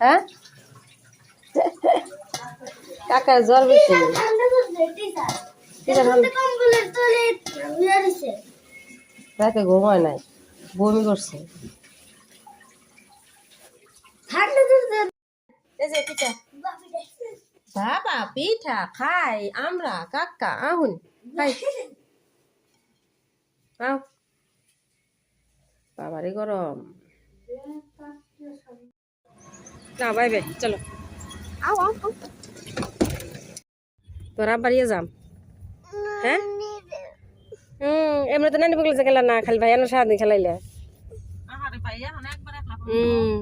হ্যাঁ? কাকার জ্বর বেশি। রাতে ঘুমায় নাই বমি করছে। বাবা পিঠা খাই আমরা কাকা আহুন খাই। বাবারে গরম। না বাই বাই চলো। আও আও তোরা বাড়িয়ে যাম। হ্যাঁ? হুম এমনি তো নানি বগলে খেলা না খালি ভাই না সারাদিন খেলাইলে। হুম।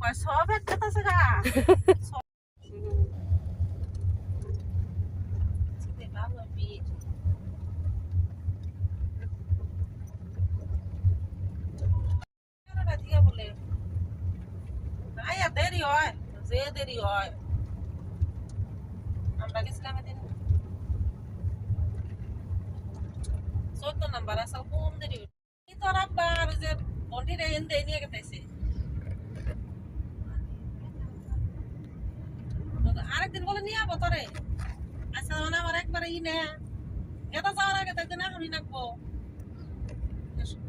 কয় সব এক কথা গা দেরি হয় যে দেরি হয় আমরা গেছিলাম এদিন চোদ্দ নাম্বার আসল কম দেরি। এই তোর আব্বা আর ওই যে বন্টিরে এনতে নিয়ে গেছে আরেকদিন বলে নিয়ে তোরে আচ্ছা মানে আমার একবারে ই নে এটা যাওয়ার আগে তো একদিন এখনই নাকবো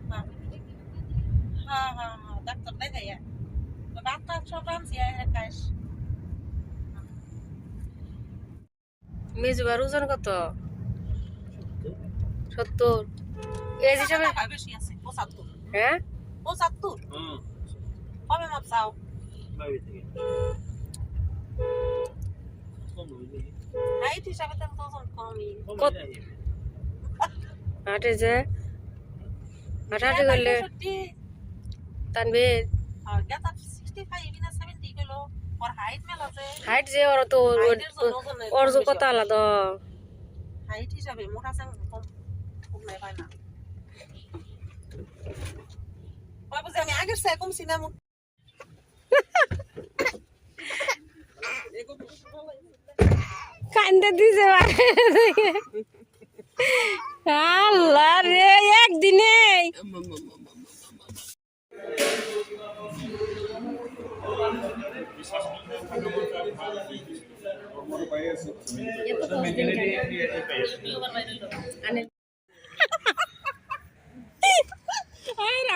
হ্যাঁ হ্যাঁ হ্যাঁ ডাক্তার দেখাই ডাক্তার সব আনছি খাইস মেজবার ওজন কত? সত্তর। এই হ্যাঁ? পঁচাত্তর? কবে হাটে যে হাঁটাহাঁটি করলে সত্যি। টানবে আর গেতা 65 না 70 কিলো ওর হাইট হাইট যে ওর তো ওর যে কত আলাদা। হাইট হিসাবে মোটা চাং কম কম নাই পায় না। বাবু আমি আগের সে কমছি না মোট কান্দে দিছে আল্লাহ রে একদিনে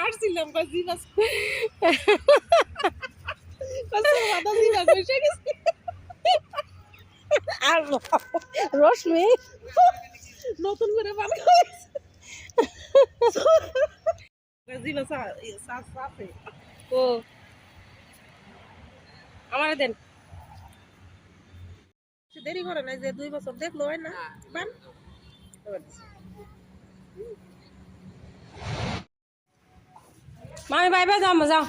আসছিলাম কাজি বাস কাছে বাদা দিনা কইছে গেছে আর রশ্মি নতুন করে বানা হয়েছে কাজি বাস সাফ সাফে ও আমার দেন। দেরি করে না যে দুই বছর দেখল হয় না? বান মামি বাই বাই যাও যাও।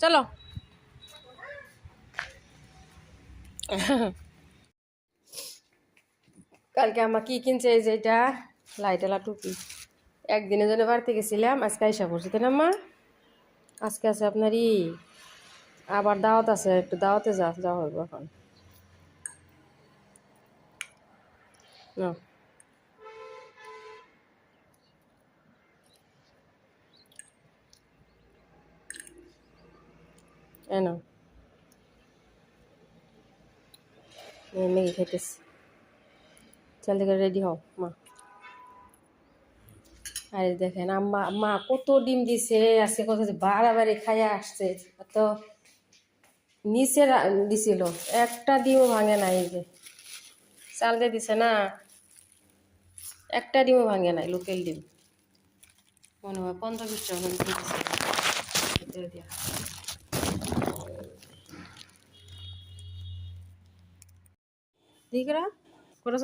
চলো। কালকে আমার কি কিনছে এই যে এটা? লাইটালা টুপি। একদিনের জন্য বাড়িতে গেছিলাম আজকে আইসা পড়ছি তাই না মা? আজকে আছে আপনার ই আবার দাওয়াত আছে, একটু দাওয়াতে যা, যাওয়া হবে এখন। এনো ম্যাগি খাইতেছি। জলদি রেডি হও, মা। আরে দেখেন, আম্মা, মা কত ডিম দিছে, আজকে কত বাড়াবাড়ি খাইয়া আসছে তো নিচে দিছিল। একটা ডিমও ভাঙে নাই যে। চাল দিয়ে দিছে না, একটা ডিমও ভাঙে নাই, লোকেল ডিম। মনে হয় পনেরো বিশ টাকা দিছে। দিয়া। দিকরা করেছ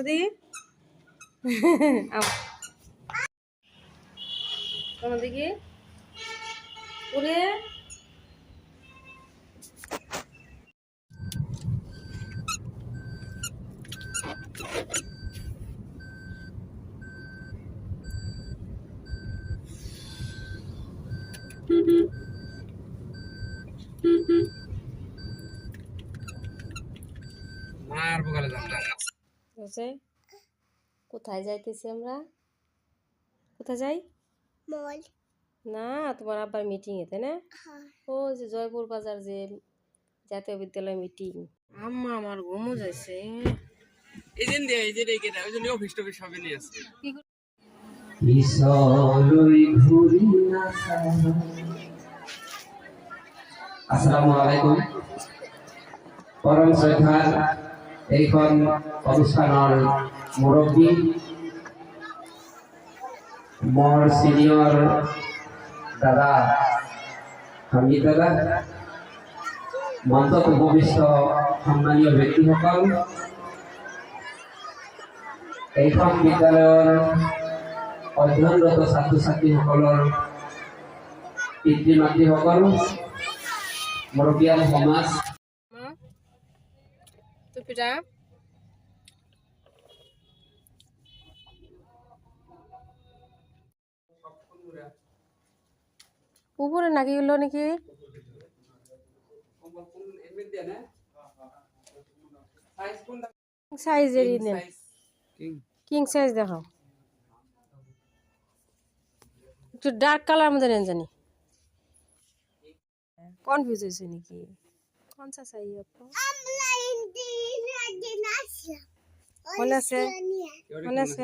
হচ্ছে? কোথায় যাইতেছি আমরা? কোথায় যাই? মল না তোমার আব্বার মিটিং এ তাই না? ও যে জয়পুর বাজার যে জাতীয় বিদ্যালয় মিটিং আম্মা আমার ঘুমো যাইছে। দিয়ে এই যে রেখে দেয় ওই জন্য অফিস টফিস সবে নিয়ে আসছে। আসসালামু আলাইকুম। পরম শ্রদ্ধার এইখন অনুষ্ঠানৰ মুৰব্বী মোৰ চিনিয়ৰ দাদা সংগীত দাদা মঞ্চত উপবিষ্ট সন্মানীয় ব্যক্তিসকল, এইখন বিদ্যালয়ৰ অধ্যয়নৰত ছাত্ৰ ছাত্ৰীসকলৰ পিতৃ মাতৃসকল মুৰব্বীয়ান সমাজ টুপিটা উপরে নাকি গেল নাকি? সাইজেরই কিং সাইজ দেখাও একটু ডার্ক কালার মধ্যে নেন জানি। কনফিউজ হয়েছে নাকি? কোন সা চাই আপু। মনে আছে? মনে আছে?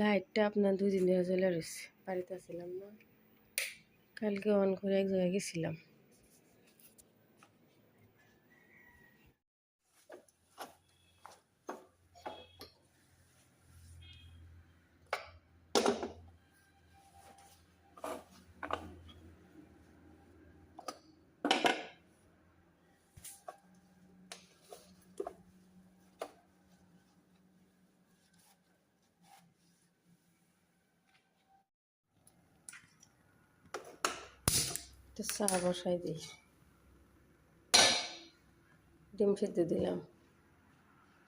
লাইটটা আপনার দুই দিন ধরে চলে রয়েছে। বাড়িতে ছিলাম না। কালকে অন করে এক জায়গায় গেছিলাম। তো চা বসাই দিই। ডিম সেদ্ধ দিলাম।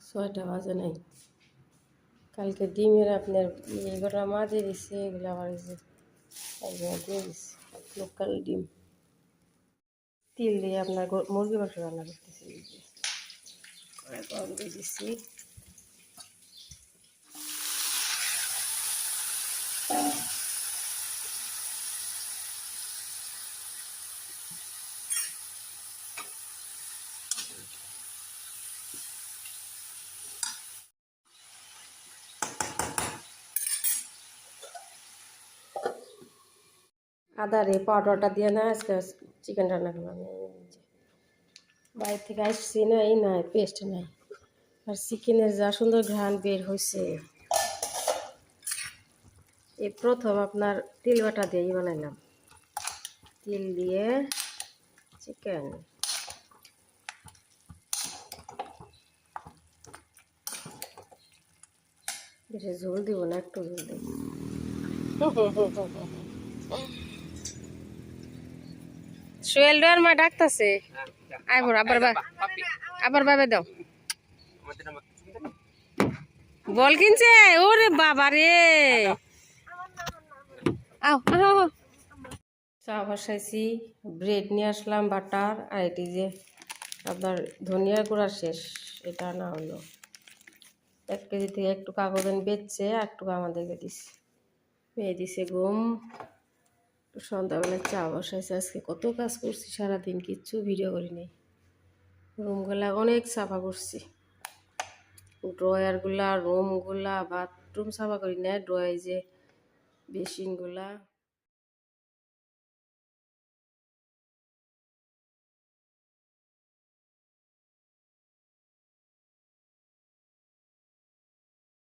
ছয়টা বাজে নাই। কালকে ডিমের আপনার এগুলো মা দিয়ে দিচ্ছে এগুলো আবার দিয়ে দিচ্ছে লোকাল ডিম। তিল দিয়ে আপনার মুরগি মাংস রান্না করতেছি। দিচ্ছি আদার এই পাউডারটা দিয়ে না, আজকে চিকেন রান্না করলাম। বাইরে থেকে আসছি না, এই নাই পেস্ট নাই। আর চিকেনের যা সুন্দর ঘ্রাণ বের হয়েছে এই প্রথম আপনার তিল বাটা দিয়েই বানাইলাম। তিল দিয়ে চিকেন ঝোল দিব না, একটু ঝোল দিব। সোহেল ডোর মা ডাকতেছে। আইবর আবার আবার বাবে দাও। বল কিনছে? ওরে বাবা রে। আও। চা বসাইছি, ব্রেড নিয়ে আসলাম, বাটার, আর এটি যে আপনার ধনিয়া গুঁড়া শেষ, এটা না হলো। এক কেজি থেকে একটু কাগজ বেচছে, আর একটু আমাদেরকে দিছে। মেয়ে দিছে ঘুম সন্ধ্যাবেলা চা বসাইছে, আজকে কত কাজ করছি, সারাদিন কিচ্ছু ভিডিও করিনি রুমগুলা অনেক সাফা করছি ড্রয়ারগুলা রুমগুলা বাথরুম সাফা করি না ড্রয়ার যে বেসিনগুলা